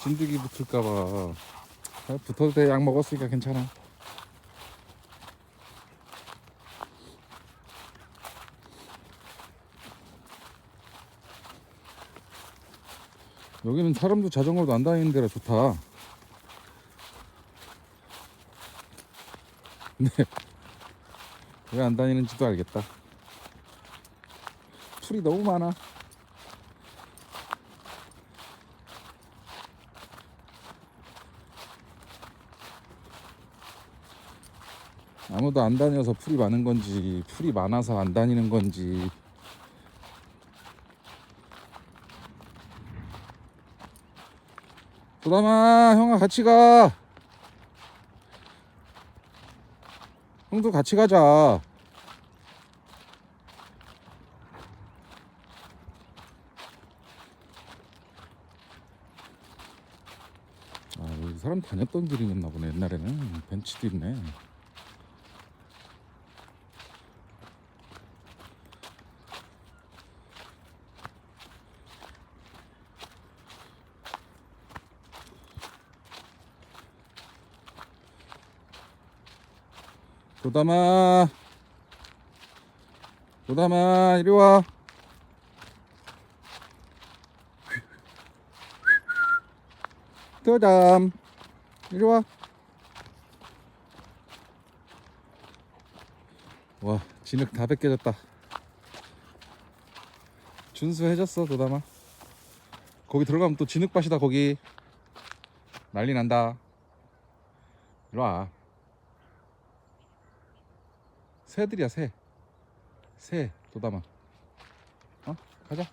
진드기 붙을까봐. 아, 붙어도 돼. 약 먹었으니까 괜찮아. 여기는 사람도 자전거도 안 다니는 데라 좋다. 네. 왜안 다니는지도 알겠다. 풀이 너무 많아 아무도 안 다녀서 풀이 많은 건지 풀이 많아서 안 다니는 건지. 도담아 형아 같이 가. 형도 같이 가자. 아 사람 다녔던 길이었나 보네 옛날에는. 벤치도 있네 도담아. 도담아 이리 와. 도담 이리 와. 와 진흙 다 벗겨졌다. 준수해졌어 도담아. 거기 들어가면 또 진흙밭이다 거기. 난리 난다. 이리 와 새들이야 새. 새 도담아. 어? 가자.